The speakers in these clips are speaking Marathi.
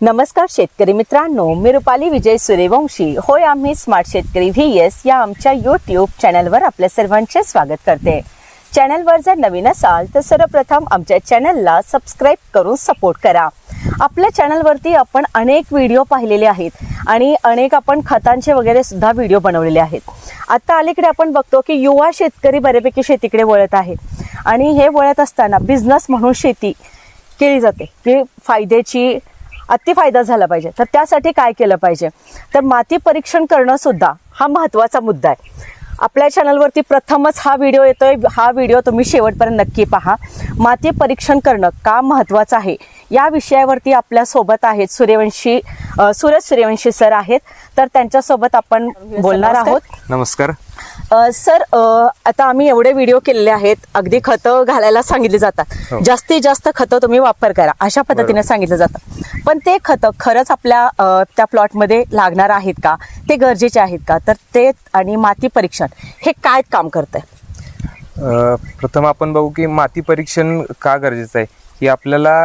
नमस्कार शेतकरी मित्रांनो मी रुपाली विजय सूर्यवंशी. होय आम्ही स्मार्ट शेतकरी व्ही एस या आमच्या यूट्यूब चॅनलवर आपल्या सर्वांचे स्वागत करते. चॅनलवर जर नवीन असाल तर सर्वप्रथम आमच्या चॅनलला सबस्क्राईब करून सपोर्ट करा. आपल्या चॅनलवरती आपण अनेक व्हिडिओ पाहिलेले आहेत आणि अनेक आपण खतांचे वगैरे सुद्धा व्हिडिओ बनवलेले आहेत. आता अलीकडे आपण बघतो की युवा शेतकरी बऱ्यापैकी शेतीकडे वळत आहेत आणि हे वळत असताना बिझनेस म्हणून शेती केली जाते की फायद्याची अति फायदा झाला पाहिजे. तर त्यासाठी काय केलं पाहिजे? तर माती परीक्षण करणं सुद्धा हा महत्त्वाचा मुद्दा आहे. आपल्या चॅनलवरती प्रथमच हा व्हिडिओ येतोय. हा व्हिडिओ तुम्ही शेवटपर्यंत नक्की पहा. माती परीक्षण करणं का महत्त्वाचं आहे? या विषयावरती आपल्यासोबत आहेत सूर्यवंशी सूरज सूर्यवंशी सर आहेत. तर त्यांच्यासोबत आपण बोलणार आहोत. नमस्कार. सर आता आम्ही एवढे व्हिडिओ केलेले आहेत. अगदी खतं घालायला सांगितले जातात. हो. जास्तीत जास्त खतं तुम्ही वापर करा. अशा पद्धतीने सांगितलं जातं. पण ते खतं खरंच आपल्या त्या प्लॉटमध्ये लागणार आहेत का? ते गरजेचे आहेत का? तर ते आणि माती परीक्षण हे काय काम करतंय? आहे प्रथम आपण बघू की माती परीक्षण का गरजेचं आहे? की आपल्याला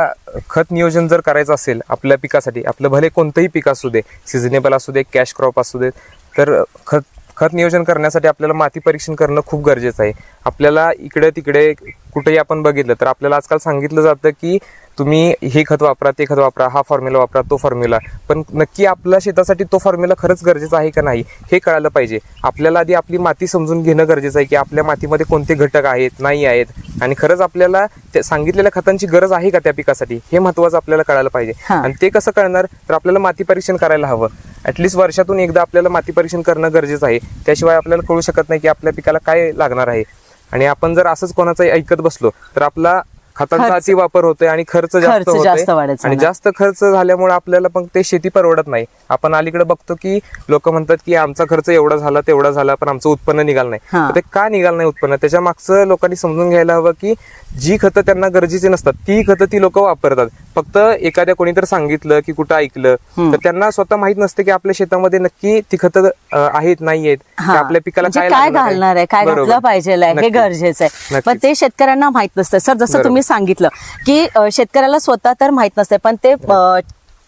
खत नियोजन जर करायचं असेल आपल्या पिकासाठी आपलं भले कोणतंही पीक असू दे सिझनेबल असू दे कॅश क्रॉप असू दे तर खत खत नियोजन करण्यासाठी आपल्याला माती परीक्षण करणं खूप गरजेचं आहे. आपल्याला इकडे तिकडे कुठेही आपण बघितलं तर आपल्याला आजकाल सांगितलं जातं की तुम्ही हे खत वापरा ते खत वापरा हा फॉर्म्युला वापरा तो फॉर्म्युला पण नक्की आपल्या शेतासाठी तो फॉर्म्युला खरंच गरजेचा आहे का नाही हे कळायला पाहिजे. आपल्याला आधी आपली माती समजून घेणं गरजेचं आहे की आपल्या मातीमध्ये कोणते घटक आहेत नाही आहेत. आणि खरंच आपल्याला त्या सांगितलेल्या खतांची गरज आहे का त्या पिकासाठी हे महत्वाचं आपल्याला कळायला पाहिजे. आणि ते कसं कळणार? तर आपल्याला माती परीक्षण करायला हवं. ऍटलिस्ट वर्षातून एकदा आपल्याला माती परीक्षण करणं गरजेचं आहे. त्याशिवाय आपल्याला कळू शकत नाही की आपल्या पिकाला काय लागणार आहे. आणि आपण जर असंच कोणाचं ऐकत बसलो तर आपला खतांचा खर्च. अति वापर होतोय आणि खर्च जास्त खर्च होतोय. जास्त आणि. जास्त खर्च झाल्यामुळे आपल्याला पण ते शेती परवडत नाही आपण अलीकडे बघतो की लोक म्हणतात की आमचा खर्च एवढा झाला तेवढा झाला पण आमचं उत्पन्न निघालं नाही हा. तर ते का निघालं नाही उत्पन्न त्याच्या मागचं लोकांनी समजून घ्यायला हवं की जी खतं त्यांना गरजेची नसतात ती खतं ती लोक वापरतात फक्त एखाद्या कोणी तर सांगितलं की कुठं ऐकलं. तर त्यांना स्वतः माहीत नसते की आपल्या शेतामध्ये नक्की ती खतं आहेत नाही आहेत. की आपल्या पिकाला म्हणजे काय घालणार आहे काय. घातलं पाहिजे हे. गरजेचं आहे. पण ते शेतकऱ्यांना माहीत नसतं सर जसं. तुम्ही सांगितलं की शेतकऱ्याला स्वतः तर माहीत नसते पण ते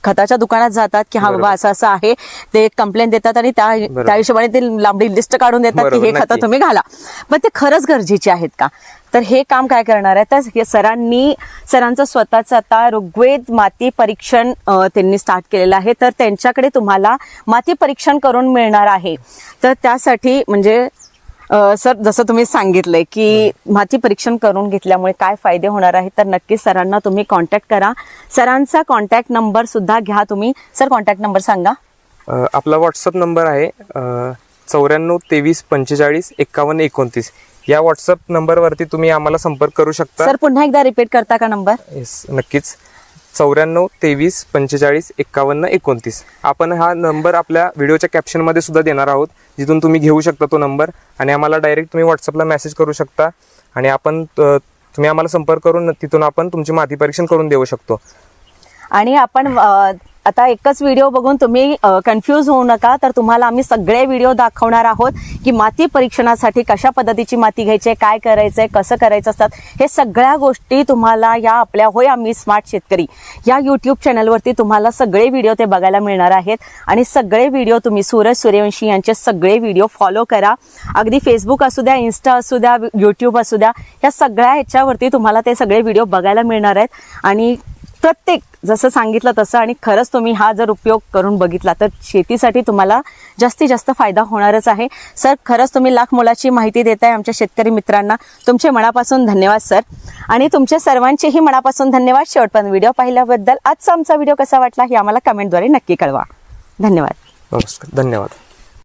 खताच्या दुकानात जातात की हा बाबा. असं असं आहे ते कंप्लेंट देतात आणि त्या. त्या हिशोबाने ते लांबडी लिस्ट काढून देतात की हे खतं. तुम्ही घाला पण ते खरंच गरजेचे आहेत का तर हे काम काय करणार आहे तर हे सरांनी सरांचं स्वतःचं आता ऋग्वेद माती परीक्षण त्यांनी स्टार्ट केलेलं आहे तर त्यांच्याकडे तुम्हाला माती परीक्षण करून मिळणार आहे तर त्यासाठी म्हणजे सर जसं तुम्ही सांगितलंय की माती परीक्षण करून घेतल्यामुळे काय फायदे होणार आहेत तर नक्कीच सरांना तुम्ही कॉन्टॅक्ट करा. सरांचा कॉन्टॅक्ट नंबर सुद्धा घ्या तुम्ही. सर कॉन्टॅक्ट नंबर सांगा. अ, आपला व्हॉट्सअप नंबर आहे चौऱ्याण्णव तेवीस पंचेचाळीस एकावन्न एकोणतीस. या व्हॉट्सअप नंबरवरती तुम्ही आम्हाला संपर्क करू शकता. सर पुन्हा एकदा रिपीट करता का नंबर येस नक्कीच. चौऱ्याण्णव तेवीस पंचेचाळीस एकावन्न एकोणतीस. आपण हा नंबर आपल्या व्हिडिओच्या कॅप्शनमध्ये सुद्धा देणार आहोत जिथून तुम्ही घेऊ शकता तो नंबर आणि आम्हाला डायरेक्ट तुम्ही व्हॉट्सअपला मेसेज करू शकता आणि आपण तुम्ही आम्हाला संपर्क करून तिथून आपण तुमची माती परीक्षण करून देऊ शकतो. आणि आपण आता एकच व्हिडिओ बघून तुम्ही कन्फ्यूज होऊ नका. तर तुम्हाला आम्ही सगळे व्हिडिओ दाखवणार आहोत की माती परीक्षणासाठी कशा पद्धतीची माती घ्यायची आहे काय करायचं आहे कसं करायचं असतात हे सगळ्या गोष्टी तुम्हाला या आपल्या होय आम्ही स्मार्ट शेतकरी. या यूट्यूब चॅनलवरती तुम्हाला सगळे व्हिडिओ ते बघायला मिळणार आहेत. आणि सगळे व्हिडिओ तुम्ही सूरज सूर्यवंशी यांचे सगळे व्हिडिओ फॉलो करा. अगदी फेसबुक असू द्या इन्स्टा असू द्या यूट्यूब असू द्या ह्या सगळ्या ह्याच्यावरती तुम्हाला ते सगळे व्हिडिओ बघायला मिळणार आहेत. आणि प्रत्येक जसं सांगितलं तसं आणि खरंच तुम्ही हा जर उपयोग करून बघितला तर शेतीसाठी तुम्हाला जास्तीत जास्त फायदा होणारच आहे. सर खरंच तुम्ही लाख मोलाची माहिती देताय आमच्या शेतकरी मित्रांना. तुमचे मनापासून धन्यवाद सर. आणि तुमच्या सर्वांचेही मनापासून धन्यवाद. शेवटपर्यंत व्हिडिओ पाहिल्याबद्दल आजचा आमचा व्हिडिओ कसा वाटला हे आम्हाला कमेंटद्वारे नक्की कळवा. धन्यवाद. नमस्कार धन्यवाद.